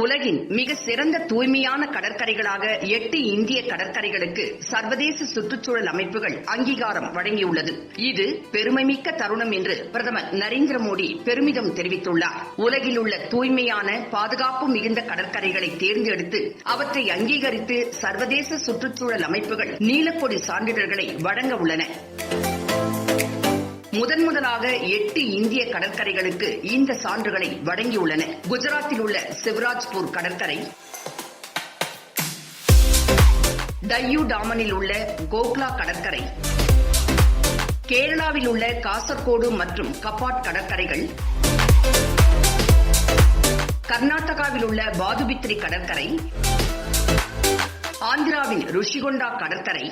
உலகின் மிக சிறந்த தூய்மையான கடற்கரைகளாக எட்டு இந்திய கடற்கரைகளுக்கு சர்வதேச சுற்றுச்சூழல் அமைப்புகள் அங்கீகாரம் வழங்கியுள்ளது. இது பெருமைமிக்க தருணம் என்று பிரதமர் நரேந்திர மோடி பெருமிதம் தெரிவித்துள்ளார். உலகில் உள்ள தூய்மையான பாதுகாப்பு மிகுந்த கடற்கரைகளை தேர்ந்தெடுத்து அவற்றை அங்கீகரித்து சர்வதேச சுற்றுச்சூழல் அமைப்புகள் நீலக்கொடி சான்றிதழ்களை வழங்க உள்ளன. முதன் முதலாக எட்டு இந்திய கடற்கரைகளுக்கு இந்த சான்றுகளை வழங்கியுள்ளன. குஜராத்தில் உள்ள சிவராஜ்பூர் கடற்கரை டையூ டாமனில் உள்ள கோக்லா கடற்கரை கேரளாவில் உள்ள காசர்கோடு மற்றும் கப்பாட் கடற்கரைகள் கர்நாடகாவில் உள்ள பாதுபித்ரி கடற்கரை ஆந்திராவின் ருஷிகொண்டா கடற்கரை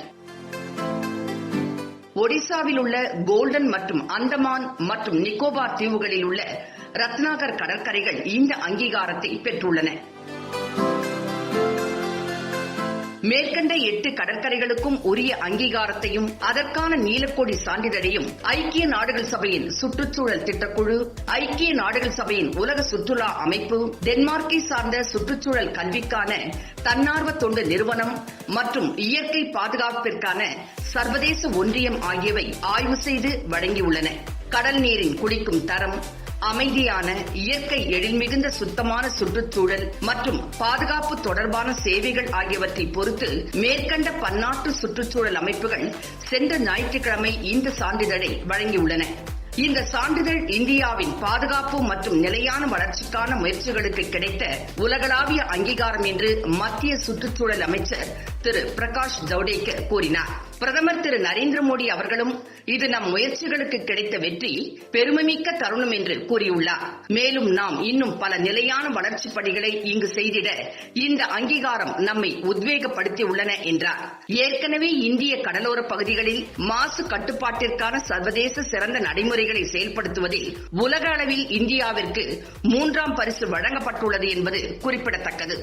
ஒடிசாவில் உள்ள கோல்டன் மற்றும் அந்தமான் மற்றும் நிக்கோபார் தீவுகளில் உள்ள ரத்னாகர் கடற்கரைகள் இந்த அங்கீகாரத்தை பெற்றுள்ளன. மேற்கண்ட எட்டு கடற்கரைகளுக்கும் உரிய அங்கீகாரத்தையும் அதற்கான நீலக்கொடி சான்றிதழையும் ஐக்கிய நாடுகள் சபையின் சுற்றுச்சூழல் திட்டக்குழு ஐக்கிய நாடுகள் சபையின் உலக சுற்றுலா அமைப்பு டென்மார்க்கை சார்ந்த சுற்றுச்சூழல் கல்விக்கான தன்னார்வ தொண்டு நிறுவனம் மற்றும் இயற்கை பாதுகாப்பிற்கான சர்வதேச ஒன்றியம் ஆகியவை ஆய்வு செய்து வழங்கியுள்ளன. கடல் நீரின் குடிக்கும் தரம் அமைதியான இயற்கை எழில்மிகுந்த சுத்தமான சுற்றுச்சூழல் மற்றும் பாதுகாப்பு தொடர்பான சேவைகள் ஆகியவற்றை பொறுத்து மேற்கண்ட பன்னாட்டு சுற்றுச்சூழல் அமைப்புகள் சென்ற ஞாயிற்றுக்கிழமை இந்த சான்றிதழை வழங்கியுள்ளன. இந்த சான்றிதழ் இந்தியாவின் பாதுகாப்பு மற்றும் நிலையான வளர்ச்சிக்கான முயற்சிகளுக்கு கிடைத்த உலகளாவிய அங்கீகாரம் என்று மத்திய சுற்றுச்சூழல் அமைச்சர் திரு பிரகாஷ் ஜவடேகர் கூறினார். பிரதமர் திரு நரேந்திர மோடி அவர்களும் இது நம் முயற்சிகளுக்கு கிடைத்த வெற்றி பெருமைமிக்க தருணம் என்று கூறியுள்ளார். மேலும் நாம் இன்னும் பல நிலையான வளர்ச்சி பணிகளை இங்கு செய்திட இந்த அங்கீகாரம் நம்மை உத்வேகப்படுத்தியுள்ளன என்றார். ஏற்கனவே இந்திய கடலோர பகுதிகளில் மாசு கட்டுப்பாட்டிற்கான சர்வதேச சிறந்த நடைமுறைகளை செயல்படுத்துவதில் உலக அளவில் இந்தியாவிற்கு மூன்றாம் பரிசு வழங்கப்பட்டுள்ளது என்பது குறிப்பிடத்தக்கது.